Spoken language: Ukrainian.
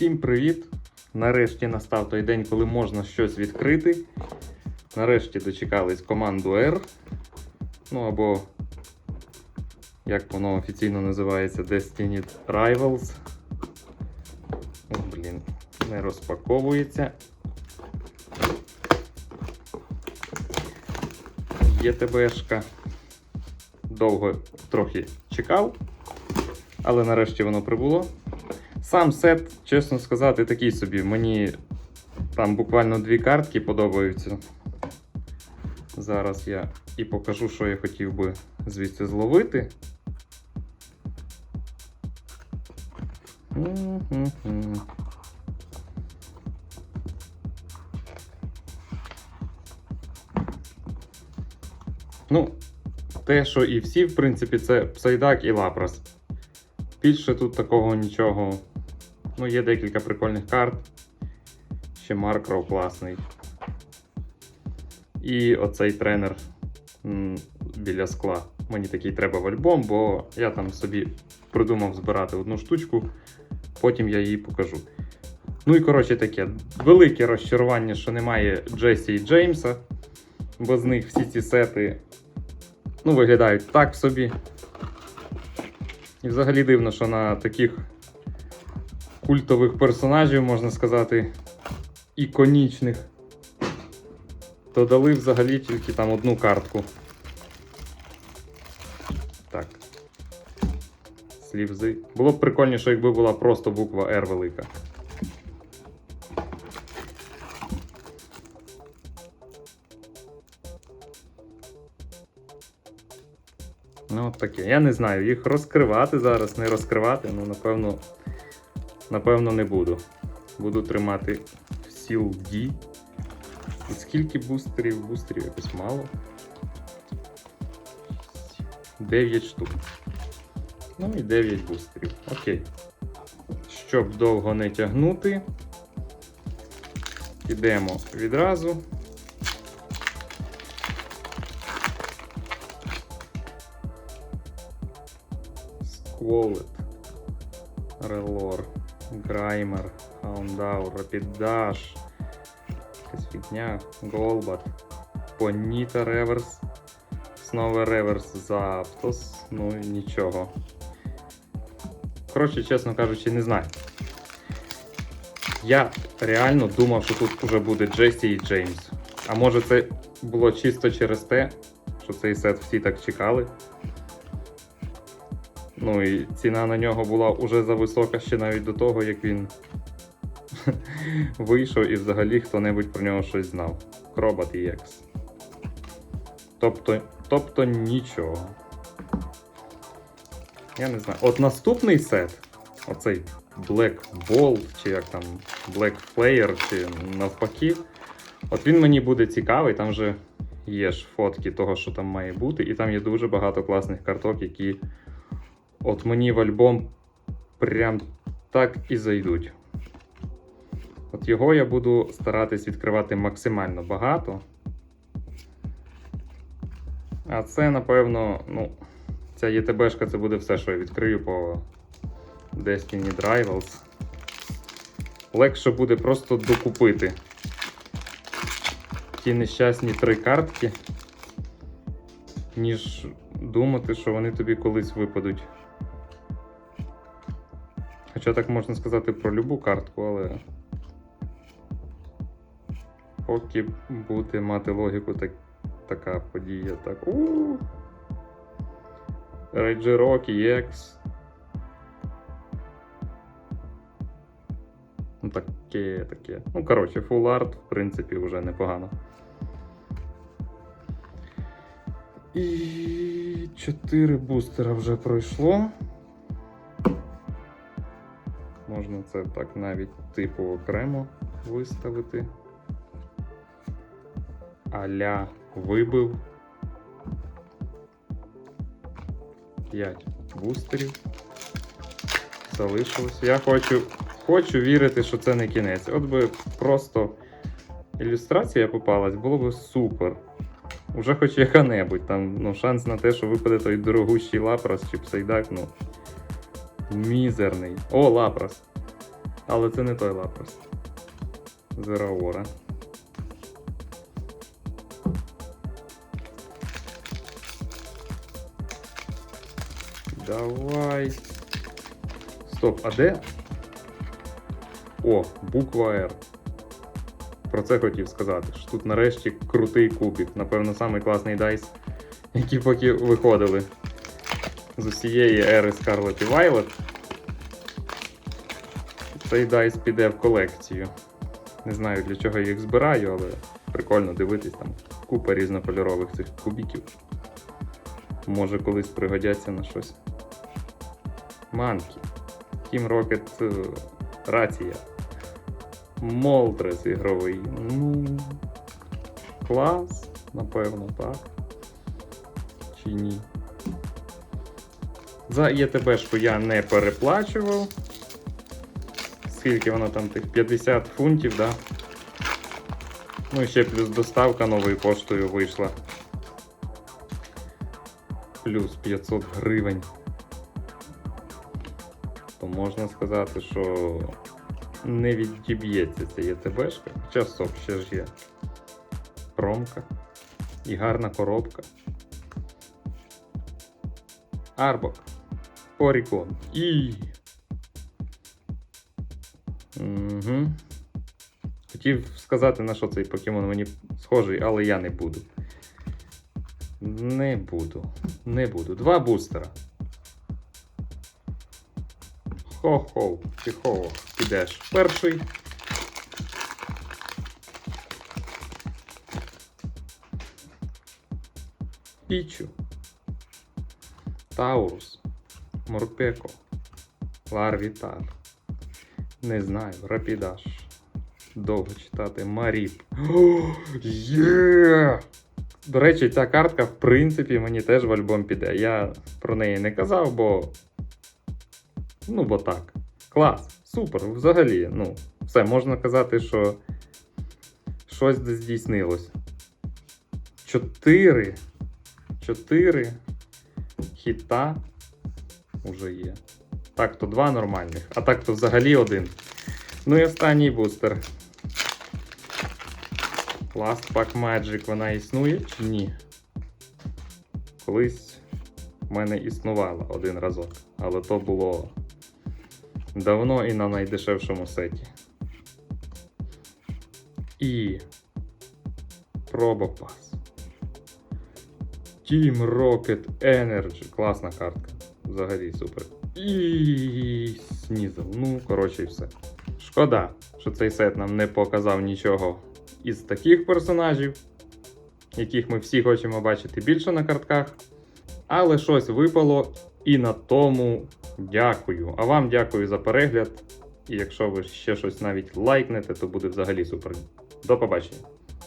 Всім привіт! Нарешті настав той день, коли можна щось відкрити. Нарешті дочекались команду R. Ну або, як воно офіційно називається, Destiny Rivals. О, блін, не розпаковується. ЄТБшка. Довго трохи чекав, але нарешті воно прибуло. Сам сет, чесно сказати, такий собі. Мені там буквально дві картки подобаються. Зараз я і покажу, що я хотів би звідси зловити. Ну, те, що і всі, в принципі, це Псайдак і Лапрос. Більше тут такого нічого. Ну, є декілька прикольних карт. Ще Маркров класний. І оцей тренер біля скла. Мені такий треба в альбом, бо я там собі придумав збирати одну штучку, потім я її покажу. Ну і коротше таке, велике розчарування, що немає Джесі і Джеймса, бо з них всі ці сети ну, виглядають так собі. І взагалі дивно, що на таких культових персонажів, можна сказати, іконічних, то дали взагалі тільки там одну картку. Так. Слівзи. Було б прикольніше, якби була просто буква R велика. Ну, от таке. Я не знаю, їх розкривати зараз, не розкривати, ну, напевно, напевно, не буду. Буду тримати сіл D. І скільки бустерів? Бустерів якось мало. 9 штук. Ну і 9 бустерів. Окей. Щоб довго не тягнути, підемо відразу. Скволет, Релор, Граймер, Хаундау, Рапіддаш, фігня, Голбат, Поніта Реверс, знову Реверс Заптос, ну і нічого. Коротше, чесно кажучи, не знаю. Я реально думав, що тут вже буде Джесі і Джеймс. А може це було чисто через те, що цей сет всі так чекали. Ну і ціна на нього була уже зависока ще навіть до того, як він вийшов і взагалі хто-небудь про нього щось знав. Кробат EX. Тобто, тобто нічого. Я не знаю. От наступний сет, оцей Black Bolt, чи як там Black Flare, чи навпаки. От він мені буде цікавий, там же є ж фотки того, що там має бути, і там є дуже багато класних карток, які от мені в альбом прям так і зайдуть. От його я буду старатись відкривати максимально багато. А це, напевно, ну, ця ЄТБшка це буде все, що я відкрию по Destiny Rivals. Легше буде просто докупити ті нещасні три картки, ніж думати, що вони тобі колись випадуть. Хоча так можна сказати про любу картку, але поки буде мати логіку так, така подія, так. у Рейджі Рокі, EX. Ну таке, таке. Ну, коротше, Full Art, в принципі, вже непогано. І 4 бустера вже пройшло. Можна це так навіть типу окремо виставити. Аля вибив. 5 бустерів. Залишилось. Я хочу, хочу вірити, що це не кінець. От би просто ілюстрація попалась, було б супер. Уже хоч яка-небудь. Там ну, шанс на те, що випаде той дорогущий лапрос чи псейдак, ну. Мізерний. О, лапрос. Але це не той лапас. Зераора. Давай. Стоп, а де? О, буква R. Про це хотів сказати. що Тут нарешті крутий кубик. Напевно, самий класний дайс, які поки виходили з усієї ери Scarlet і Violet. Цей дайс піде в колекцію. Не знаю для чого я їх збираю, але прикольно дивитись там купа різнокольорових цих кубиків. Може колись пригодяться на щось. Манкі. Team Rocket е, рація. Молтрес ігровий. Ну. Клас, напевно, так. Чи ні? За ЄТБшку я не переплачував. Скільки воно там тих 50 фунтів, да? Ну і ще плюс доставка новою поштою вийшла. Плюс 500 гривень. То можна сказати, що не відіб'ється ця ЄТБшка. Хоча соп ще ж є. Промка. І гарна коробка. Арбок. Орікон. І. Угу. Хотів сказати, на що цей покемон мені схожий, але я не буду. Не буду. Не буду. Два бустера. Хо-хо, тихо, підеш. Перший. Пічу. Таурус. Морпеко. Ларвітар. Не знаю, Рапідаш. Довго читати. Маріп. Є! До речі, ця картка, в принципі, мені теж в альбом піде. Я про неї не казав, бо. Ну, бо так. Клас, супер, взагалі. Ну, все, можна казати, що щось десь здійснилось. Чотири. Чотири хіта уже є. Так, то два нормальних, а так то взагалі один. Ну і останній бустер. Last Pack Magic вона існує чи ні? Колись в мене існувала один разок, але то було давно і на найдешевшому сеті. І Пробопас. Team Rocket Energy. Класна картка. Взагалі супер. І снізав. Ну, коротше, і все. Шкода, що цей сет нам не показав нічого із таких персонажів, яких ми всі хочемо бачити більше на картках. Але щось випало, і на тому дякую. А вам дякую за перегляд. І якщо ви ще щось навіть лайкнете, то буде взагалі супер. До побачення.